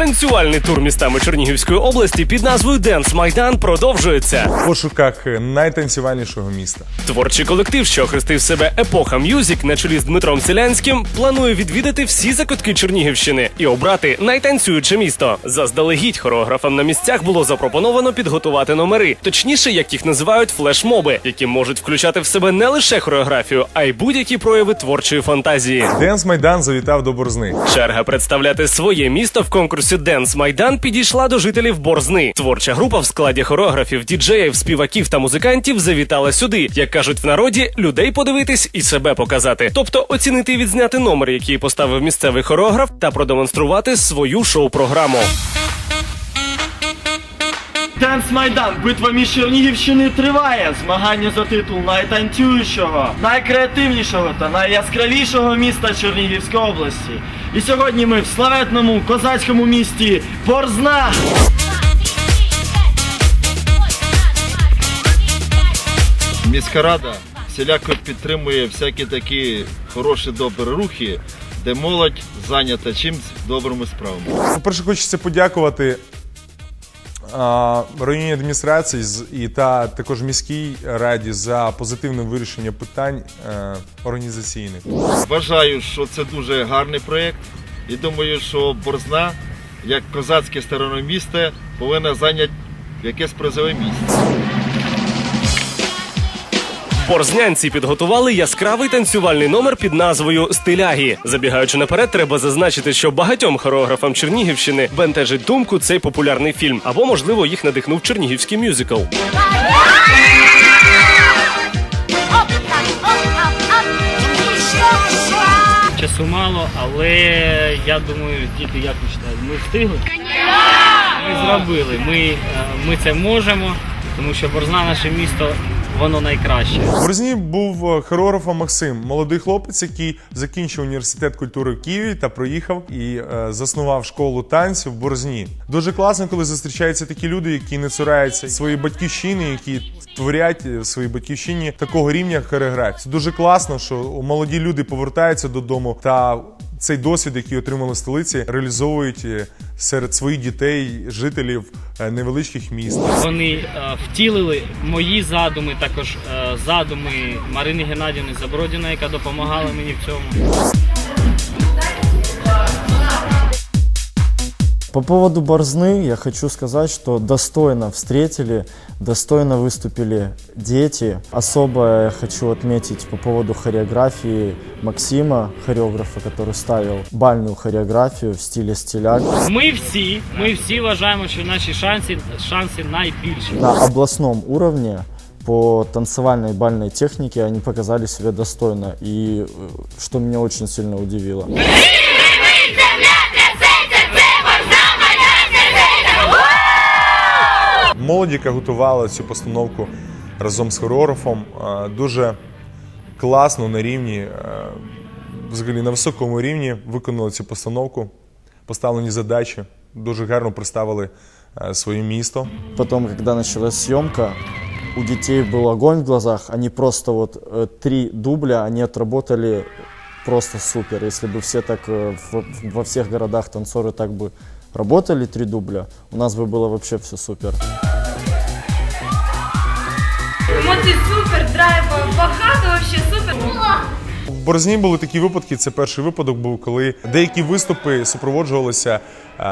Танцювальний тур містами Чернігівської області під назвою Денс Майдан продовжується. В пошуках найтанцювальнішого міста. Творчий колектив, що охрестив себе Епоха М'юзік на чолі з Дмитром Селянським, планує відвідати всі закутки Чернігівщини і обрати найтанцююче місто. Заздалегідь хореографам на місцях було запропоновано підготувати номери, точніше, як їх називають флешмоби, які можуть включати в себе не лише хореографію, а й будь-які прояви творчої фантазії. Денс Майдан завітав до Борзни. Черга представляти своє місто в конкурсі Денс Майдан підійшла до жителів Борзни. Творча група в складі хореографів, діджеїв, співаків та музикантів завітала сюди, як кажуть в народі, людей подивитись і себе показати, тобто оцінити і відзняти номер, який поставив місцевий хореограф, та продемонструвати свою шоу-програму. Денс Майдан, битва між Чернігівщини триває. Змагання за титул найтанцюючого, найкреативнішого та найяскравішого міста Чернігівської області. І сьогодні ми в славетному козацькому місті Борзна. Міська рада всіляко підтримує всякі такі хороші добрі рухи, де молодь зайнята чимсь добрими справами. По-перше, хочеться подякувати районній адміністрації і та також міській раді за позитивне вирішення питань е, організаційних. Вважаю, що це дуже гарний проєкт і думаю, що Борзна, як козацьке сторона міста повинна зайняти якесь призове місце. Борзнянці підготували яскравий танцювальний номер під назвою Стилягі. Забігаючи наперед, треба зазначити, що багатьом хореографам Чернігівщини бентежить думку цей популярний фільм, або можливо їх надихнув чернігівський мюзикл. Часу мало, але я думаю, діти як ви ми встигли? Ми зробили. Ми, е, ми це можемо, тому що Борзна наше місто, воно найкраще. В Борзні був е, хореографом Максим, молодий хлопець, який закінчив університет культури в Києві та проїхав і е, заснував школу танців в Борзні. Дуже класно, коли зустрічаються такі люди, які не цураються своєї батьківщини, які творять в своїй батьківщині такого рівня хореографії. Це дуже класно, що молоді люди повертаються додому та. Цей досвід, який отримали столиці, реалізовують е, серед своїх дітей, жителів е, невеличких міст. Вони е, втілили мої задуми, також задуми Марини Геннадівни Забродіна, яка допомагала мені в цьому. По поводу Борзны я хочу сказать, что достойно встретили, достойно выступили дети. Особо я хочу отметить по поводу хореографии Максима, хореографа, который ставил бальную хореографию в стиле стиляк. Ми всі, ми всі вважаємо, що наші шанси, шанси найбільші. На областном уровне по танцевальной бальной технике они показали себя достойно, и э, что меня очень сильно удивило. Молодь, яка готувала цю постановку разом з хореографом, е, дуже класно на рівні, е, взагалі на високому рівні виконали цю постановку, поставлені задачі, дуже гарно представили е, своє місто. Потом, когда началась съемка, у детей был огонь в глазах. Они просто вот э, три дубля, они отработали просто супер. Если бы все так э, в- во всех городах танцоры так бы работали три дубля, у нас бы было вообще все супер. Емоції супер, драйв, багато, вообще супер. В Борзні були такі випадки. Це перший випадок був, коли деякі виступи супроводжувалися е,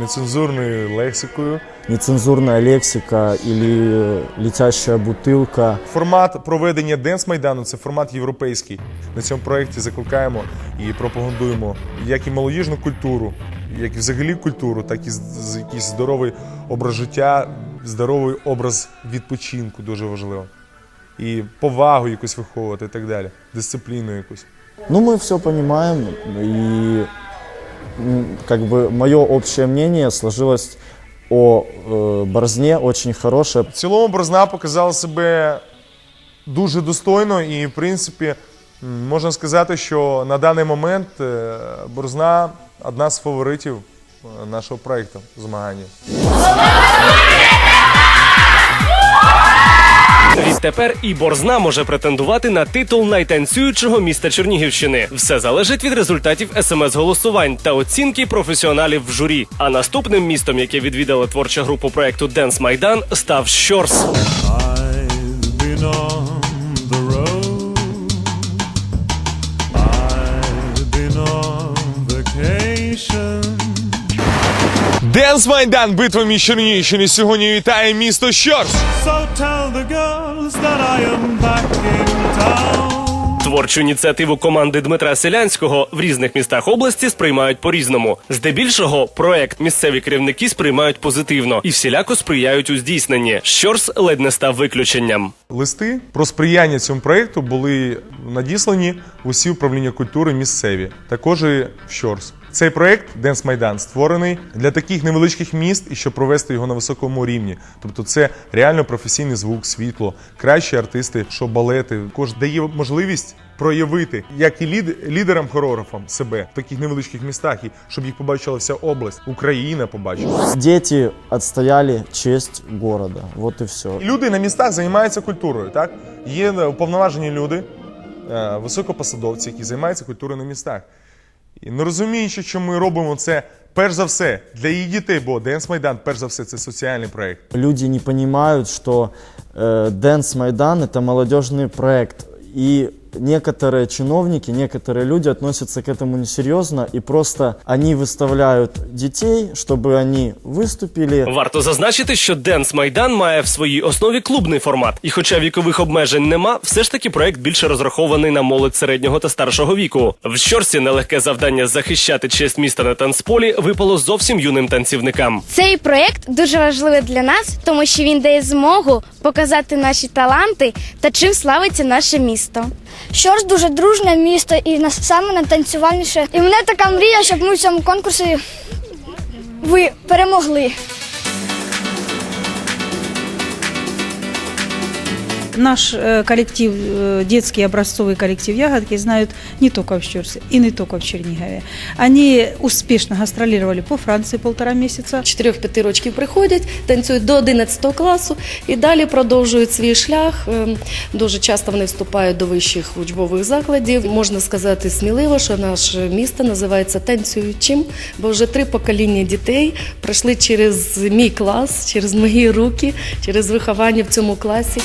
нецензурною лексикою. Нецензурная лексика или э, летящая бутылка. Формат проведення Денс Майдану це формат європейський. На цьому проєкті закликаємо і пропагандуємо як і молодіжну культуру, як і взагалі культуру, так і з- з- якийсь здоровий образ життя, здоровий образ відпочинку дуже важливо. І повагу якусь виховувати і так далі, дисципліну якусь. Ну, мы все понимаем, и м, как бы мое общее мнение сложилось о э, Борзне очень хорошее. В цілому Борзна показала себе дуже достойно, і, в принципі, м, можна сказати, що на даний момент е, Борзна одна з фаворитів е, нашого проєкту змагання. Відтепер і Борзна може претендувати на титул найтанцюючого міста Чернігівщини. Все залежить від результатів смс-голосувань та оцінки професіоналів в журі. А наступним містом, яке відвідала творча група проекту Денс Майдан, став Щорс. Денс Майдан, битва між Чернігівщини. Сьогодні вітає місто Щорс. So tell the girls that I am back in town. Творчу ініціативу команди Дмитра Селянського в різних містах області сприймають по-різному. Здебільшого проект місцеві керівники сприймають позитивно і всіляко сприяють у здійсненні. Щорс ледь не став виключенням. Листи про сприяння цьому проєкту були надіслані в усі управління культури місцеві, також і в Щорс. Цей проєкт Денс Майдан створений для таких невеличких міст і щоб провести його на високому рівні. Тобто, це реально професійний звук, світло, кращі артисти, що балети. Також дає можливість проявити як і лід, лідерам хореографам себе в таких невеличких містах, і щоб їх побачила вся область, Україна побачила. Дети отстояли честь города. Вот и все. Люди на містах займаються культурою. Так є уповноважені люди, е, високопосадовці, які займаються культурою на містах. І не розуміючи, що ми робимо це перш за все для її дітей, бо Денс Майдан, перш за все, це соціальний проект. Люди не понимают, что э, Dance Майдан это молодежный проект. И некоторые чиновники, некоторые люди относятся к этому несерьезно и просто они выставляют детей, чтобы они выступили. Варто зазначити, що Денс Майдан має в своїй основі клубний формат. І хоча вікових обмежень нема, все ж таки проект більше розрахований на молодь середнього та старшого віку. В Щорсі нелегке завдання захищати честь міста на танцполі випало зовсім юним танцівникам. Цей проєкт дуже важливий для нас, тому що він дає змогу показати наші таланти та чим славиться наше місто. Щорс дуже дружне місто і на- саме найтанцювальніше. І в мене така мрія, щоб ми в цьому конкурсі ви перемогли. Наш э, коллектив, э, детский образцовый коллектив «Ягодки» знают не только в Щерсе и не только в Чернигове. Они успешно гастролировали по Франции полтора месяца. 4-5 років приходять, танцюють до 11 класу і далі продовжують свій шлях. Ем, Дуже часто вони вступають до вищих учбових закладів. Можна сказати сміливо, що наше місто називається танцюючим, бо вже три покоління дітей пройшли через мій клас, через мої руки, через виховання в цьому класі.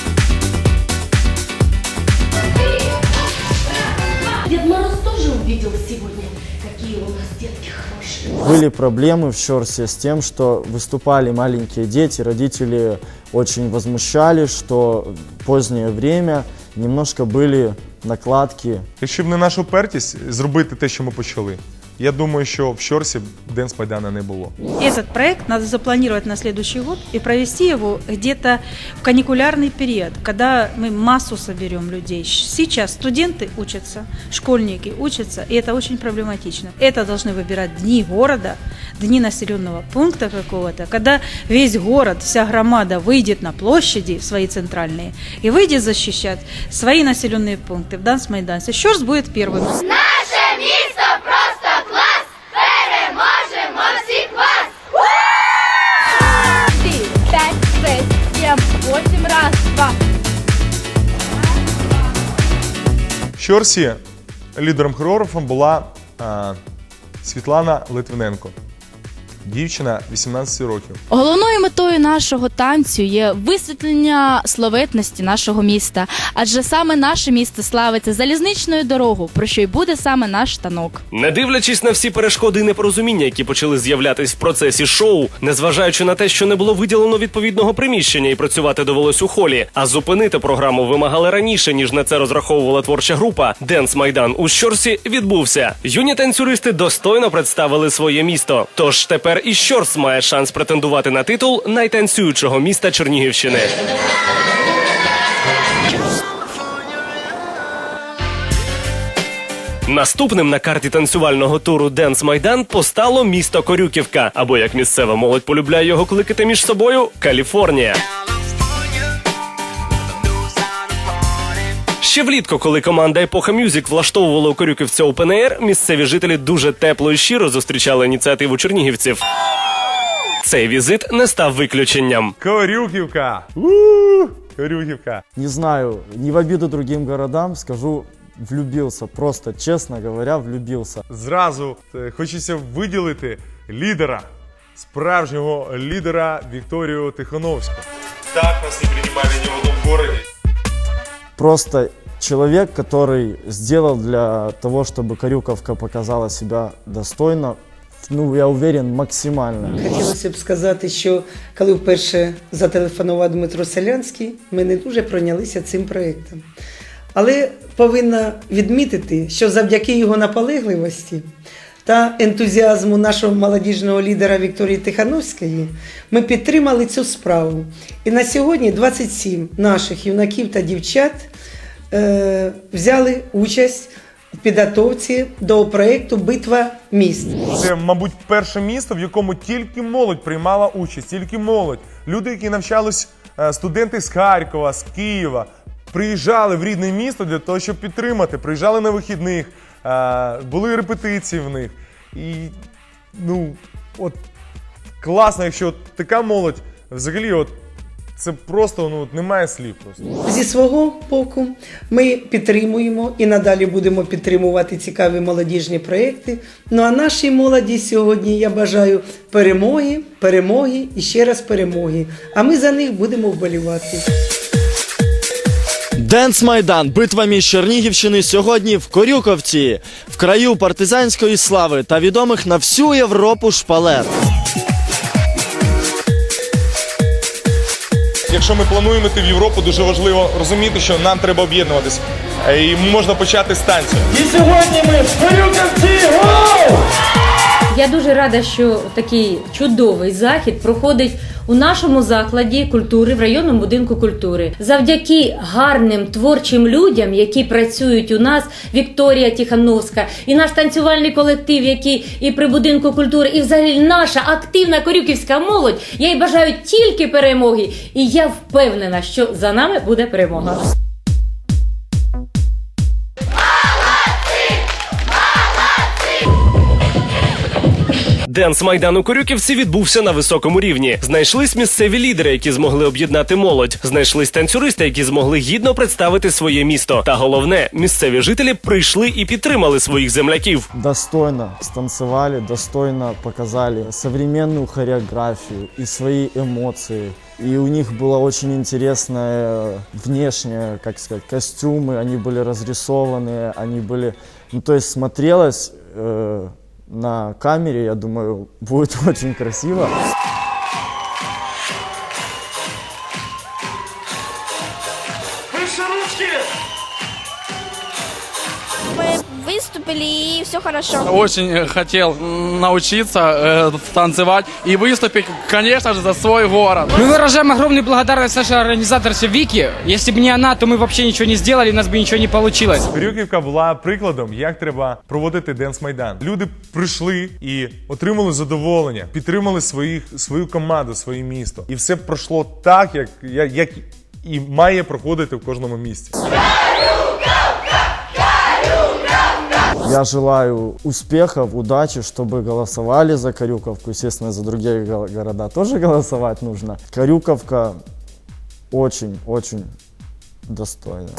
Были проблемы в Щорсе с тем, что выступали маленькие дети, родители очень возмущались, что в позднее время немножко были накладки Якщо б не наша упертість зробити те, що ми почали, Я думаю, що в Щорсі Денс Майдана не було. Этот проект надо запланировать на следующий год и провести его где-то в каникулярный период, когда мы массу соберем людей. Сейчас студенты учатся, школьники учатся, и это очень проблематично. Это должны выбирать дни города, дни населенного пункта какого-то, когда весь город, вся громада выйдет на площади свои центральные и выйдет защищать свои населенные пункты в Данс-Майдансе. Щорс будет первым. В Щорсі лідером хореографом була а, Світлана Литвиненко. Дівчина 18 років. Головною метою нашого танцю є висвітлення славетності нашого міста, адже саме наше місто славиться залізничною дорогою, про що й буде саме наш танок. Не дивлячись на всі перешкоди і непорозуміння, які почали з'являтись в процесі шоу, незважаючи на те, що не було виділено відповідного приміщення і працювати довелось у холі, а зупинити програму вимагали раніше, ніж на це розраховувала творча група. Денс Майдан у Щорсі відбувся. Юні танцюристи достойно представили своє місто. Тож тепер і Щорс має шанс претендувати на титул найтанцюючого міста Чернігівщини. Наступним на карті танцювального туру Денс Майдан постало місто Корюківка, або як місцева молодь полюбляє його кликати між собою Каліфорнія. Ще влітку, коли команда Епоха Мюзік влаштовувала у Корюківці Open Air, місцеві жителі дуже тепло і щиро зустрічали ініціативу чернігівців. Цей візит не став виключенням. Корюківка! у Корюхівка. Не знаю, не в обиду другим городам, скажу, влюбился, просто, честно говоря, влюбился. Зразу е, хочеться виділити лідера, справжнього лідера Вікторію Тихоновську. Так нас не приймали ні в одному городі. Просто человек, который сделал для того, чтобы Карюковка показала себя достойно, ну, я уверен, максимально. Хотілося б сказати, що коли вперше зателефонував Дмитро Селянський, ми не дуже пройнялися цим проєктом. Але повинна відмітити, що завдяки його наполегливості та ентузіазму нашого молодіжного лідера Вікторії Тихановської ми підтримали цю справу. І на сьогодні 27 наших юнаків та дівчат е, взяли участь в підготовці до проєкту Битва міст. Це, мабуть, перше місто, в якому тільки молодь приймала участь, тільки молодь. Люди, які навчались, е, студенти з Харкова, з Києва, приїжджали в рідне місто для того, щоб підтримати. Приїжджали на вихідних, е, були репетиції в них. І ну, от класно, якщо от така молодь взагалі, от це просто ну, немає слів просто. Зі свого боку, ми підтримуємо і надалі будемо підтримувати цікаві молодіжні проекти. Ну а нашій молоді сьогодні я бажаю перемоги, перемоги і ще раз перемоги. А ми за них будемо вболівати. Денс Майдан, битва між Чернігівщини сьогодні в Корюковці, в краю партизанської слави та відомих на всю Європу шпалер. Якщо ми плануємо йти в Європу, дуже важливо розуміти, що нам треба об'єднуватися. Е, І можна почати з танцю. І сьогодні ми в Корюківці! Я дуже рада, що такий чудовий захід проходить у нашому закладі культури в районному будинку культури. Завдяки гарним творчим людям, які працюють у нас, Вікторія Тихановська, і наш танцювальний колектив, який і при будинку культури, і взагалі наша активна корюківська молодь. Я їй бажаю тільки перемоги, і я впевнена, що за нами буде перемога. Денс Майдан у Корюківці відбувся на високому рівні. Знайшлись місцеві лідери, які змогли об'єднати молодь. Знайшлись танцюристи, які змогли гідно представити своє місто. Та головне, місцеві жителі прийшли і підтримали своїх земляків. Достойно станцевали, достойно показали современную хореографию и свои эмоции. И у них было очень интересное внешнее, как сказать, костюмы, они были разрисованы, они были... Ну, то есть смотрелось э, на камере, я думаю, будет очень красиво. выступили и все хорошо. Очень хотел научиться э, танцевать и выступить, конечно же, за свой город. Мы выражаем огромную благодарность нашей организаторше Вики. Если бы не она, то мы вообще ничего не сделали, у нас бы ничего не получилось. Корюківка була прикладом, як треба проводити денс майдан. Люди прийшли і отримали задоволення, підтримали своїх свою команду, своє місто, і все пройшло так, як, як, як і має проходити в кожному місті. Я желаю успехов, удачи, чтобы голосовали за Корюковку. Естественно, за другие го- города тоже голосовать нужно. Корюковка очень-очень достойна.